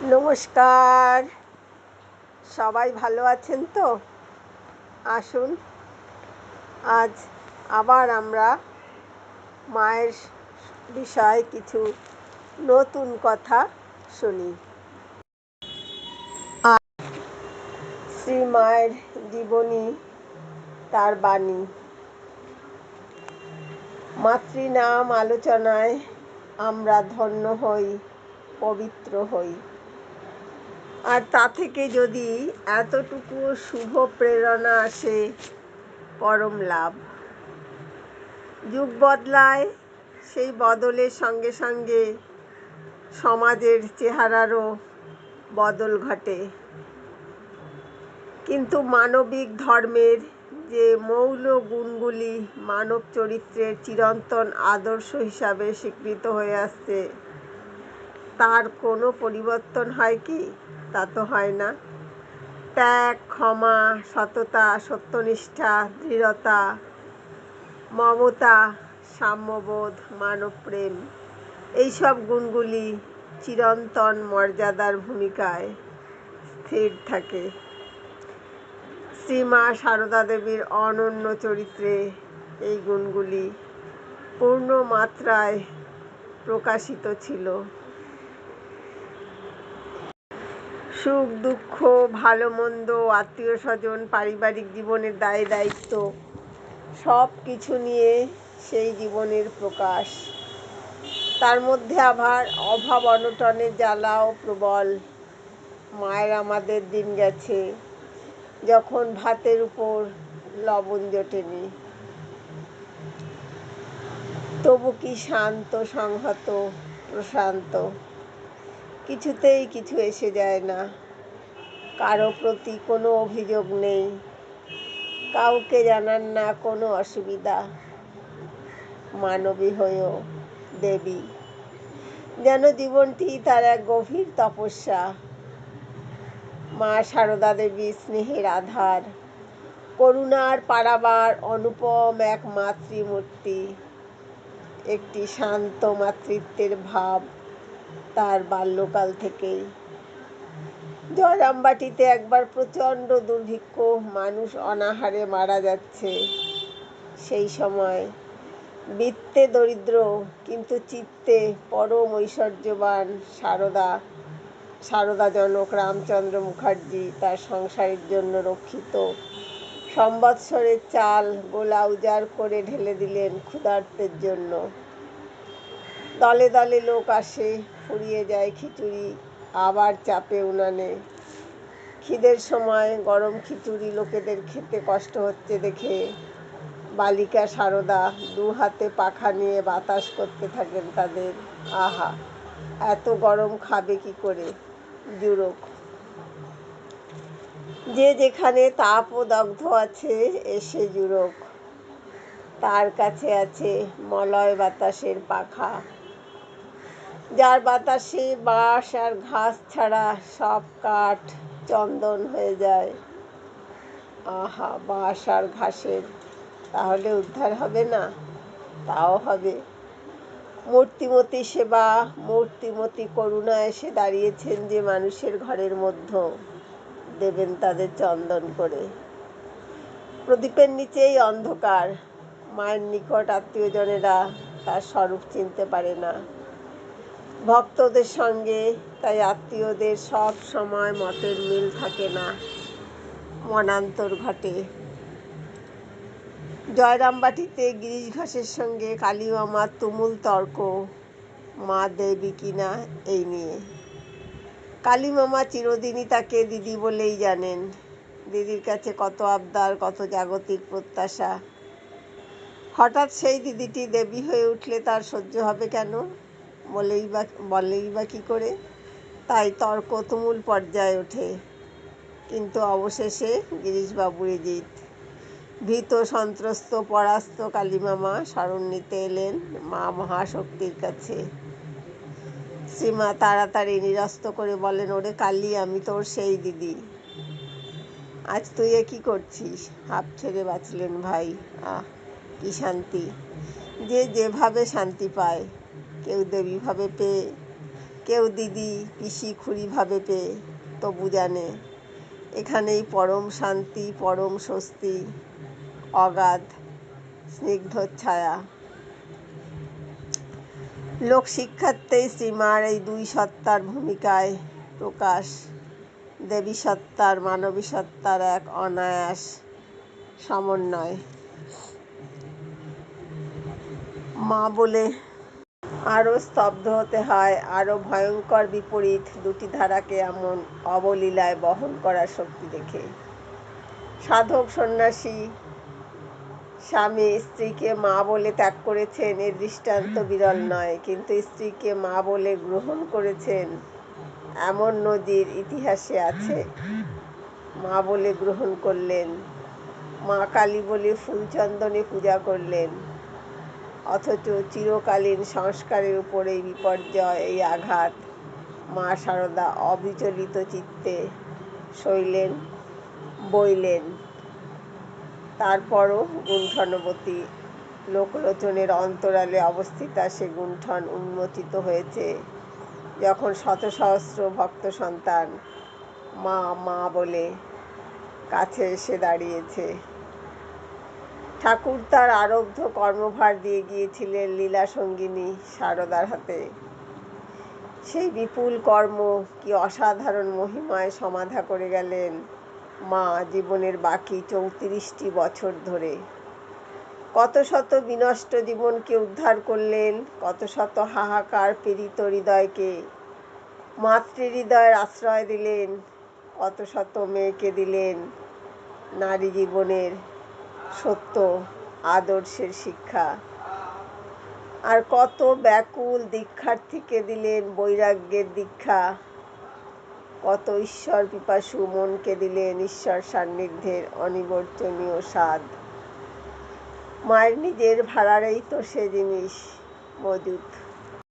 নমস্কার। সবাই ভালো আছেন তো? আসুন। আজ আবার আমরা মায়ের বিষয়ে কিছু নতুন কথা শুনি। শ্রী মায়ের জীবনী তার বাণী। মাতৃনাম আলোচনায় আমরা ধন্য হই, পবিত্র হই। আর তা থেকে যদি এতটুকু শুভ প্রেরণা আসে, পরম লাভ। যুগ বদলায়, সেই বদলের সঙ্গে সঙ্গে সমাজের চেহারারও বদল ঘটে। কিন্তু মানবিক ধর্মের যে মৌল গুণগুলি মানব চরিত্রের চিরন্তন আদর্শ হিসাবে স্বীকৃত হয়ে আসছে, তার কোনো পরিবর্তন হয় কি? তা তো হয় না। ত্যাগ, ক্ষমা, সততা, সত্যনিষ্ঠা, দৃঢ়তা, মমতা, সাম্যবোধ, মানবপ্রেম, এইসব গুণগুলি চিরন্তন মর্যাদার ভূমিকায় স্থির থাকে। শ্রীমা সারদা দেবীর অনন্য চরিত্রে এই গুণগুলি পূর্ণ মাত্রায় প্রকাশিত ছিল। সুখ, দুঃখ, ভালো, মন্দ, আত্মীয় স্বজন, পারিবারিক জীবনের দায়, দায়িত্ব, সব কিছু নিয়ে সেই জীবনের প্রকাশ। তার মধ্যে আবার অভাব অনটনের জ্বালাও প্রবল। মায়ের আমাদের দিন গেছে, যখন ভাতের উপর লবণ জোটেনি। তবু কি শান্ত, সংহত, প্রশান্ত। কিছুতেই কিছু এসে যায় না। কারও প্রতি কোনো অভিযোগ নেই। কাউকে জানান না কোনো অসুবিধা। মানবী হয়েও দেবী। যেন জীবনটি তার এক গভীর তপস্যা। মা সারদা দেবী স্নেহের আধার। করুণার পারাবার অনুপম এক মাতৃমূর্তি। একটি শান্ত মাতৃত্বের ভাব। তার বাল্যকাল থেকেই। জয়রামবাটিতে একবার প্রচণ্ড দুর্ভিক্ষ, মানুষ অনাহারে মারা যাচ্ছে। সেই সময় বৃত্তে দরিদ্র, কিন্তু চিত্তে পরম ঐশ্বর্যবান সারদা, সারদাজনক রামচন্দ্র মুখার্জি তার সংসারের জন্য রক্ষিত। সম্বৎসরের চাল গোলা উজাড় করে ঢেলে দিলেন ক্ষুধার্তের জন্য। দলে দলে লোক আসে, ফুরিয়ে যায় খিচুড়ি, আবার চাপে উনানে। খিদের সময় গরম খিচুড়ি লোকেদের খেতে কষ্ট হচ্ছে দেখে। বালিকা, সারদা দু হাতে পাখা নিয়ে বাতাস করতে থাকেন তাদের। আহা, এত গরম খাবে কি করে? জুরোক। যে যেখানে তাপ ও দগ্ধ আছে, এসে জুরোক। তার কাছে আছে মলয় বাতাসের পাখা। যার বাতাসে বাঁশ আর ঘাস ছাড়া সব কাঠ চন্দন হয়ে যায়। আহা, বাঁশ আর ঘাসের। তাহলে উদ্ধার হবে না? তাও হবে। মূর্তিমতি সেবা, মূর্তিমতি করুণা এসে দাঁড়িয়েছেন যে মানুষের ঘরের মধ্যে। দেবেন তাদের চন্দন করে। প্রদীপের নিচেই অন্ধকার। মায়ের নিকট আত্মীয়জনেরা তার স্বরূপ চিনতে পারে না। ভক্তদের সঙ্গে, তাই আত্মীয়দের সব সময় মতের মিল থাকে না। মনান্তর ঘটে। জয়রামবাটিতে গিরিশ ঘোষের সঙ্গে কালী মামার তুমুল তর্ক, মা দেবী কিনা এই নিয়ে। কালী মামা চিরদিনই তাকে দিদি বলেই জানেন। দিদির কাছে কত আবদার, কত জাগতিক প্রত্যাশা। হঠাৎ সেই দিদিটি দেবী হয়ে উঠলে তার সহ্য হবে কেন? বলেই বা বলেই বা কী করে? তাই তর্ক তুমুল পর্যায়ে ওঠে। কিন্তু অবশেষে গিরিশবাবুরই জিত। ভীত, সন্ত্রস্ত, পরাস্ত কালীমামা শরণ নিতে এলেন মা মহাশক্তির কাছে। শ্রীমা তাড়াতাড়ি নিরস্ত করে বলেন, ওরে কালী, আমি তোর সেই দিদি। আজ তুই এ কী করছিস? হাফ ছেড়ে বাঁচলেন ভাই। আহ, কি শান্তি। যে যেভাবে শান্তি পায়। কেউ দেবীভাবে পেয়ে, কেউ দিদি, পিসি খুড়ি ভাবে পেয়ে, তবু জানে এখানেই পরম শান্তি, পরম স্বস্তি, অগাধ স্নিগ্ধ ছায়া। লোক শিক্ষার্থেই শ্রীমার এই দুই সত্তার ভূমিকায় প্রকাশ, দেবী সত্তার, মানবী সত্তার এক অনায়াস সমন্বয়। মা বলে আরও স্তব্ধ হতে হয়, আরও ভয়ঙ্কর বিপরীত দুটি ধারাকে এমন অবলীলায় বহন করার শক্তি দেখে। সাধক সন্ন্যাসী স্বামী স্ত্রীকে মা বলে ত্যাগ করেছেন এর দৃষ্টান্ত বিরল নয়, কিন্তু স্ত্রীকে মা বলে গ্রহণ করেছেন এমন নজির ইতিহাসে আছে। মা বলে গ্রহণ করলেন, মা কালী বলে ফুলচন্দনে পূজা করলেন অথচ চিরকালীন সংস্কারের উপর এই বিপর্যয়, এই আঘাত মা সারদা অবিচলিত চিত্তে সইলেন, বইলেন। তারপরও গুণ্ঠনবতী লোকলোচনের অন্তরালে অবস্থিতা সে গুণ্ঠন উন্মোচিত হয়েছে। যখন শত সহস্র ভক্ত সন্তান মা মা বলে কাছে এসে দাঁড়িয়েছে ঠাকুর তার আরব্ধ কর্মভার দিয়ে গিয়েছিলেন লীলা সঙ্গিনী সারদার হাতে। সেই বিপুল কর্ম কি অসাধারণ মহিমায় সমাধা করে গেলেন মা জীবনের বাকি চৌত্রিশটি বছর ধরে। কত শত বিনষ্ট জীবনকে উদ্ধার করলেন, কত শত হাহাকার পীড়িত হৃদয়কে মাতৃ হৃদয়ের আশ্রয় দিলেন, কত শত মেয়েকে দিলেন নারী জীবনের সত্য, আদর্শের শিক্ষা। আর কত ব্যাকুল দীক্ষার্থীকে দিলেন বৈরাগ্যের দীক্ষা। কত ঈশ্বর পিপাসু মনকে দিলেন ঈশ্বর সান্নিধ্যের অনিবর্তনীয় স্বাদ। মায়ের নিজের ভাড়ারেই তো সে জিনিস মজুদ।